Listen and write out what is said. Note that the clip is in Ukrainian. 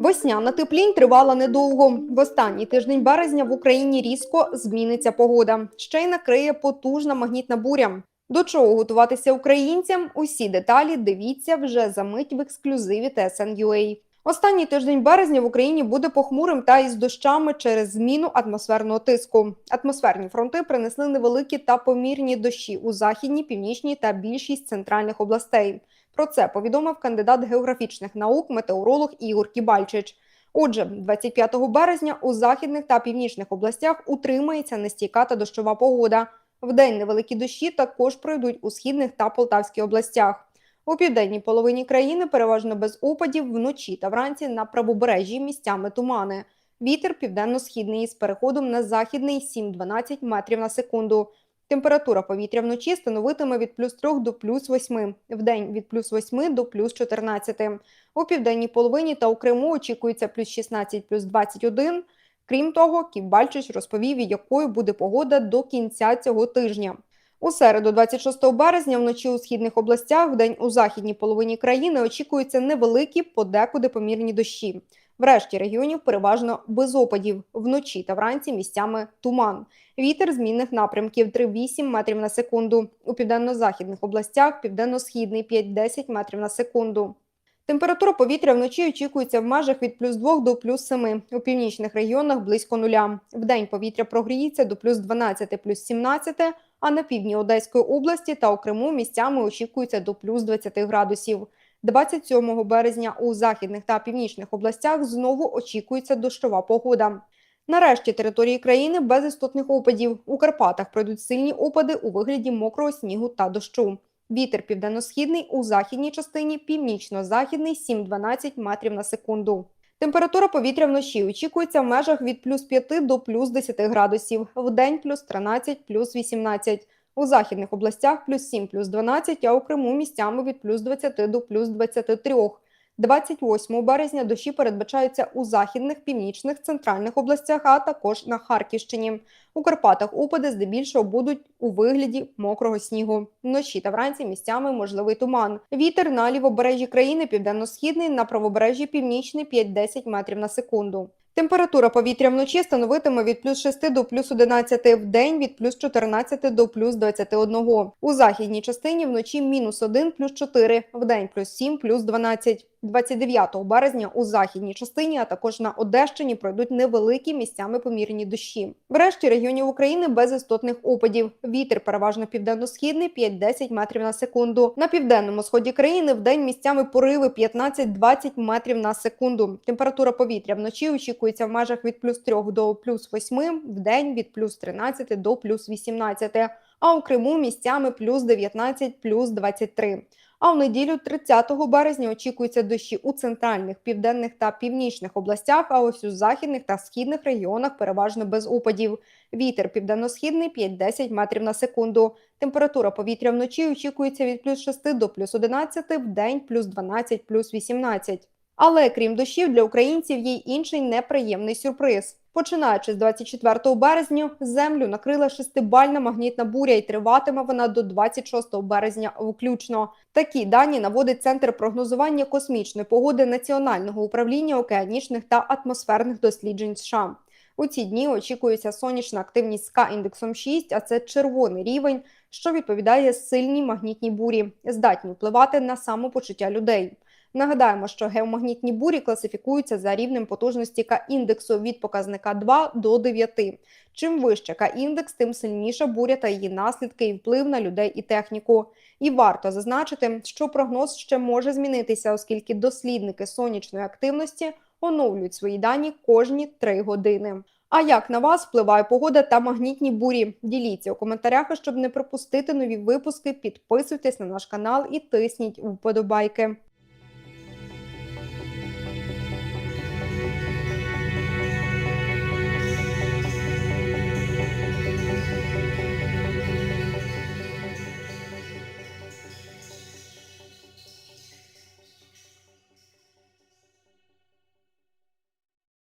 Весняна теплінь тривала недовго. В останній тиждень березня в Україні різко зміниться погода. Ще й накриє потужна магнітна буря. До чого готуватися українцям? Усі деталі дивіться вже за мить в ексклюзиві TSN.ua. Останній тиждень березня в Україні буде похмурим та із дощами через зміну атмосферного тиску. Атмосферні фронти принесли невеликі та помірні дощі у західній, північній та більшість центральних областей. Про це повідомив кандидат географічних наук, метеоролог Ігор Кібальчич. Отже, 25 березня у західних та північних областях утримається нестійка та дощова погода. Вдень невеликі дощі також пройдуть у східних та Полтавській областях. У південній половині країни переважно без опадів вночі та вранці на правобережжі місцями тумани. Вітер південно-східний з переходом на західний 7-12 метрів на секунду. Температура повітря вночі становитиме від плюс 3 до плюс 8, вдень від плюс 8 до плюс 14. У південній половині та у Криму очікується плюс 16, плюс 21. Крім того, Ківбальчич розповів, якою буде погода до кінця цього тижня. У середу, 26 березня, вночі у східних областях, вдень у західній половині країни очікуються невеликі, подекуди помірні дощі. В решті регіонів переважно без опадів. Вночі та вранці місцями туман. Вітер змінних напрямків 3-8 метрів на секунду. У південно-західних областях південно-східний 5-10 метрів на секунду. Температура повітря вночі очікується в межах від плюс 2 до плюс 7. У північних регіонах близько нуля. Вдень повітря прогріється до плюс 12, плюс 17, а на півдні Одеської області та у Криму місцями очікується до плюс 20 градусів. 27 березня у західних та північних областях знову очікується дощова погода. Нарешті території країни без істотних опадів. У Карпатах пройдуть сильні опади у вигляді мокрого снігу та дощу. Вітер південно-східний у західній частині, північно-західний 7-12 метрів на секунду. Температура повітря вночі очікується в межах від плюс 5 до плюс 10 градусів, в день плюс 13, плюс 18. У західних областях плюс 7, плюс 12, а у Криму місцями від плюс 20 до плюс 23. 28 березня дощі передбачаються у західних, північних, центральних областях, а також на Харківщині. У Карпатах опади здебільшого будуть у вигляді мокрого снігу. Вночі та вранці місцями можливий туман. Вітер на лівобережжі країни південно-східний, на правобережжі північний 5-10 метрів на секунду. Температура повітря вночі становитиме від плюс 6 до плюс 11, в день від плюс 14 до плюс 21. У західній частині вночі мінус 1, плюс 4, в день плюс 7, плюс 12. 29 березня у західній частині, а також на Одещині пройдуть невеликі місцями помірні дощі. В решті регіонів України без істотних опадів. Вітер переважно південно-східний 5-10 метрів на секунду. На південному сході країни в день місцями пориви 15-20 метрів на секунду. Температура повітря вночі очікується в межах від плюс 3 до плюс 8, в день від плюс 13 до плюс 18, а у Криму місцями плюс 19, плюс 23. А в неділю, 30 березня, очікуються дощі у центральних, південних та північних областях, а ось у західних та східних регіонах переважно без опадів. Вітер південно-східний 5-10 метрів на секунду. Температура повітря вночі очікується від плюс 6 до плюс 11, в день плюс 12, плюс 18. Але крім дощів, для українців є й інший неприємний сюрприз. Починаючи з 24 березня, землю накрила шестибальна магнітна буря, і триватиме вона до 26 березня включно. Такі дані наводить центр прогнозування космічної погоди Національного управління океанічних та атмосферних досліджень США. У ці дні очікується сонячна активність з К-індексом 6, а це червоний рівень, що відповідає сильній магнітній бурі, здатні впливати на самопочуття людей. Нагадаємо, що геомагнітні бурі класифікуються за рівнем потужності К-індексу від показника 2 до 9. Чим вище К-індекс, тим сильніша буря та її наслідки і вплив на людей і техніку. І варто зазначити, що прогноз ще може змінитися, оскільки дослідники сонячної активності оновлюють свої дані кожні 3 години. А як на вас впливає погода та магнітні бурі? Діліться у коментарях, щоб не пропустити нові випуски. Підписуйтесь на наш канал і тисніть вподобайки.